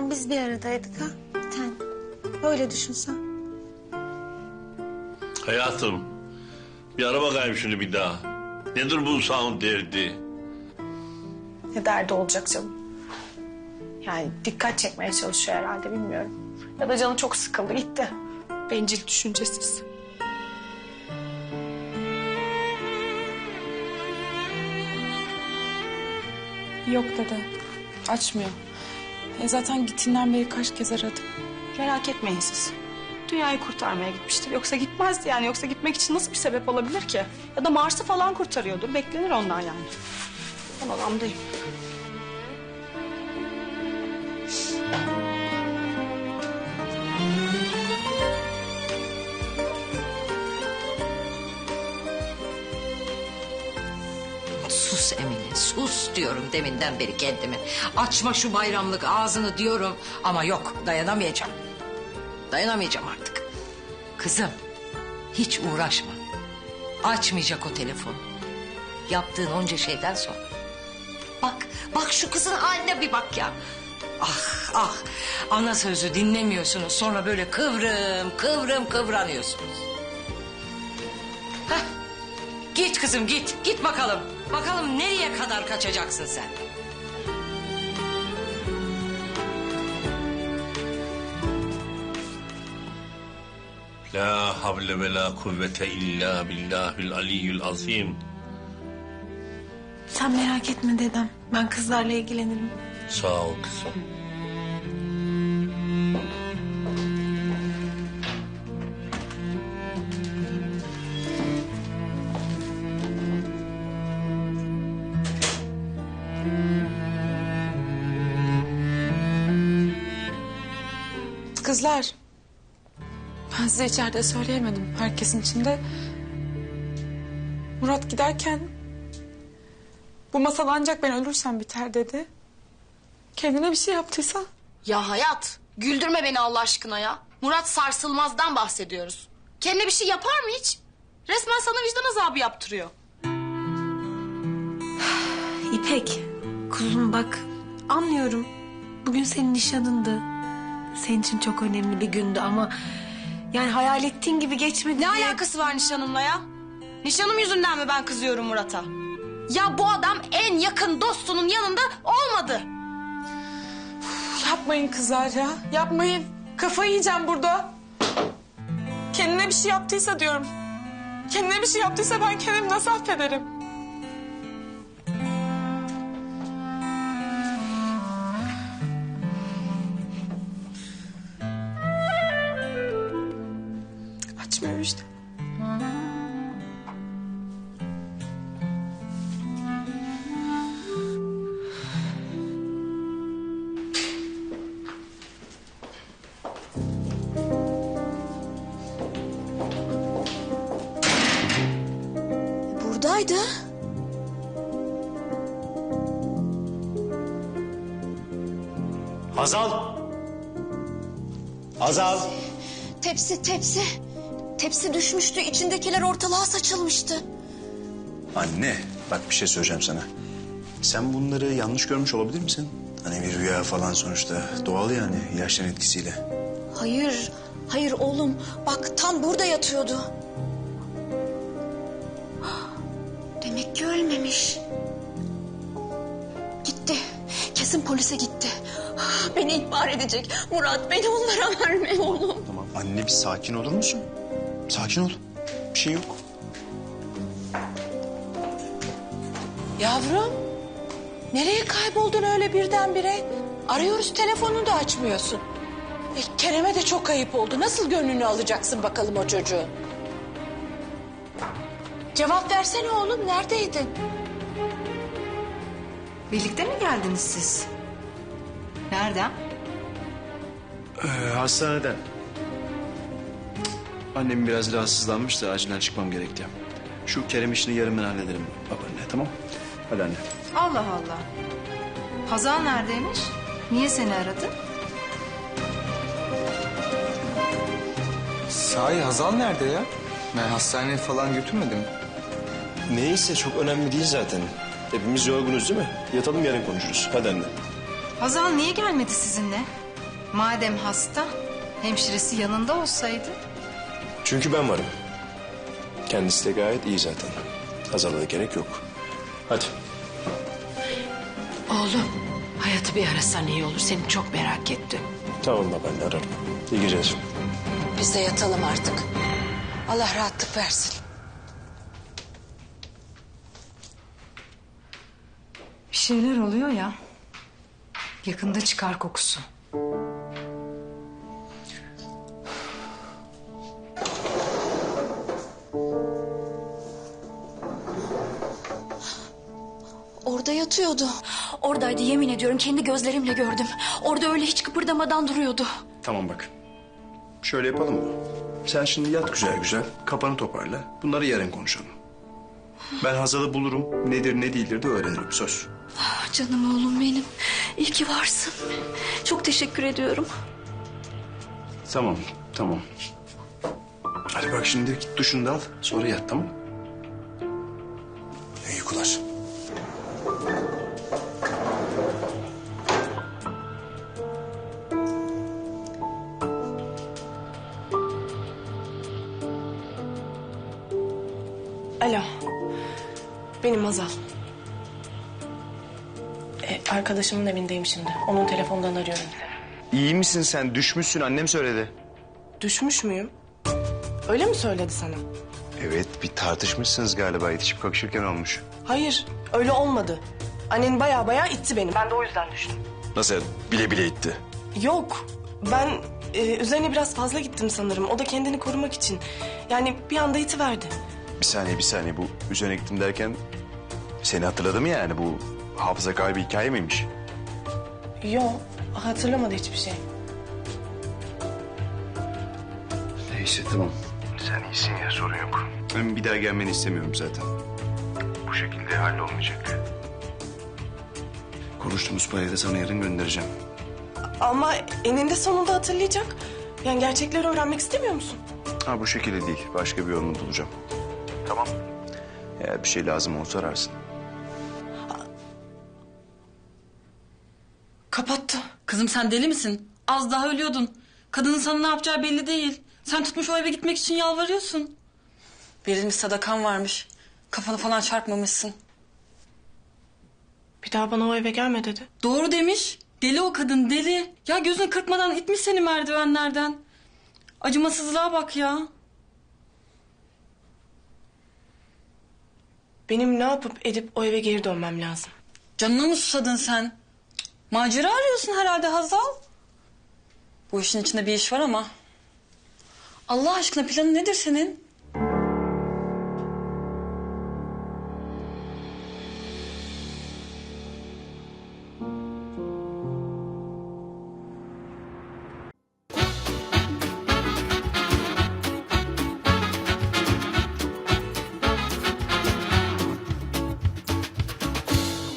zaman biz bir aradaydık ha. Bir tane. Öyle düşünsen. Hayatım bir ara bakayım şunu bir daha. Nedir bu sound derdi? Ne derdi olacak canım? Yani dikkat çekmeye çalışıyor herhalde bilmiyorum. Ya da canı çok sıkıldı gitti. Bencil düşüncesiz. Yok dede. Açmıyor. E zaten gittiğinden beri kaç kez aradım. Merak etmeyin siz. Dünyayı kurtarmaya gitmiştir. Yoksa gitmezdi yani. Yoksa gitmek için nasıl bir sebep olabilir ki? Ya da Mars'ı falan kurtarıyordur. Beklenir ondan yani. Ben odamdayım. Sus Emine sus diyorum deminden beri kendime. Açma şu bayramlık ağzını diyorum ama yok dayanamayacağım. Dayanamayacağım artık. Kızım hiç uğraşma. Açmayacak o telefonu. Yaptığın onca şeyden sonra. Bak bak şu kızın haline bir bak ya. Ah ah ana sözü dinlemiyorsunuz sonra böyle kıvrım kıvrım kıvranıyorsunuz. Git kızım git. Git bakalım. Bakalım nereye kadar kaçacaksın sen? La havle ve la kuvvete illa billahil aliyyül azim. Sen merak etme dedem. Ben kızlarla ilgilenirim. Sağ ol kızım. Kızlar. Ben size içeride söyleyemedim herkesin içinde. Murat giderken... Bu masal ancak ben ölürsem biter dedi. Kendine bir şey yaptıysa... Ya hayat, güldürme beni Allah aşkına ya. Murat Sarsılmaz'dan bahsediyoruz. Kendine bir şey yapar mı hiç? Resmen sana vicdan azabı yaptırıyor. İpek, kuzum bak anlıyorum. Bugün senin nişanındı. Senin için çok önemli bir gündü ama... Yani hayal ettiğin gibi geçmedi Ne diye- alakası var nişanımla ya? Nişanım yüzünden mi ben kızıyorum Murat'a? Ya bu adam en yakın dostunun yanında olmadı. Yapmayın kızlar ya. Yapmayın. Kafayı yiyeceğim burada. Kendine bir şey yaptıysa diyorum. Kendine bir şey yaptıysa ben kendimi nasıl affederim? Açmıyor işte. Buradaydı. Hazal! Hazal! Tepsi, tepsi. Tepsi düşmüştü, içindekiler ortalığa saçılmıştı. Anne, bak bir şey söyleyeceğim sana. Sen bunları yanlış görmüş olabilir misin? Hani bir rüya falan sonuçta. Doğal yani yaşların etkisiyle. Hayır, hayır oğlum. Bak tam burada yatıyordu. Demek ki ölmemiş. Gitti. Kesin polise gitti. Beni ihbar edecek. Murat beni onlara verme oğlum. Tamam. Anne bir sakin olur musun? Sakin ol. Bir şey yok. Yavrum, nereye kayboldun öyle birdenbire? Arıyoruz telefonunu da açmıyorsun. E, Kerem'e de çok ayıp oldu. Nasıl gönlünü alacaksın bakalım o çocuğun? Cevap versene oğlum, neredeydin? Birlikte mi geldiniz siz? Nereden? Ee, hastaneden. Annem biraz rahatsızlanmış da acilen çıkmam gerekti. Şu Kerem işini yarın ben hallederim babaanne tamam? Hadi anne. Allah Allah. Hazal neredeymiş? Niye seni aradı? Sahi Hazal nerede ya? Ben hastaneye falan götürmedim. Neyse çok önemli değil zaten. Hepimiz yorgunuz değil mi? Yatalım yarın konuşuruz. Hadi anne. Hazal niye gelmedi sizinle? Madem hasta, hemşiresi yanında olsaydı. Çünkü ben varım. Kendisi de gayet iyi zaten. Hazal'a da gerek yok. Hadi. Oğlum hayatı bir arasan iyi olur. Seni çok merak ettim. Tamam babaanne ararım. İyi geceler. Biz de yatalım artık. Allah rahatlık versin. Bir şeyler oluyor ya. Yakında çıkar kokusu. Yatıyordu. Oradaydı yemin ediyorum kendi gözlerimle gördüm. Orada öyle hiç kıpırdamadan duruyordu. Tamam bak. Şöyle yapalım mı? Sen şimdi yat güzel güzel. Kafanı toparla. Bunları yarın konuşalım. Ben Hazal'ı bulurum. Nedir ne değildir de öğrenirim söz. Ah, Canım oğlum benim. İyi ki varsın. Çok teşekkür ediyorum. Tamam tamam. Hadi bak şimdi git duşunu da al. Sonra yat tamam mı? Alo. Benim Hazal. E, arkadaşımın evindeyim şimdi. Onun telefondan arıyorum. İyi misin sen? Düşmüşsün annem söyledi. Düşmüş müyüm? Öyle mi söyledi sana? Evet bir tartışmışsınız galiba yetişip kakışırken olmuş. Hayır, öyle olmadı. Annen baya baya itti beni. Ben de o yüzden düştüm. Nasıl bile bile itti? Yok, ben e, üzerine biraz fazla gittim sanırım. O da kendini korumak için. Yani bir anda itiverdi. Bir saniye bir saniye bu üzerine gittim derken seni hatırladı mı yani bu hafıza kaybı hikaye miymiş? Yok, hatırlamadı hiçbir şey. Neyse tamam. Sen iyisin ya sorun yok. Ben bir daha gelmeni istemiyorum zaten. Bu şekilde hallolmayacak. Konuştuğumuz parayı da sana yarın göndereceğim. Ama eninde sonunda hatırlayacak. Yani gerçekleri öğrenmek istemiyor musun? Ha bu şekilde değil. Başka bir yolunu bulacağım. Tamam. Eğer bir şey lazım olsa ararsın. Kapattı. Kızım sen deli misin? Az daha ölüyordun. Kadının sana ne yapacağı belli değil. Sen tutmuş o eve gitmek için yalvarıyorsun. Verilmiş sadakan varmış. Kafanı falan çarpmamışsın. Bir daha bana o eve gelme dedi. Doğru demiş. Deli o kadın deli. Ya gözünü kırpmadan itmiş seni merdivenlerden. Acımasızlığa bak ya. Benim ne yapıp edip o eve geri dönmem lazım. Canına mı susadın sen? Macera arıyorsun herhalde Hazal. Bu işin içinde bir iş var ama. Allah aşkına planın nedir senin?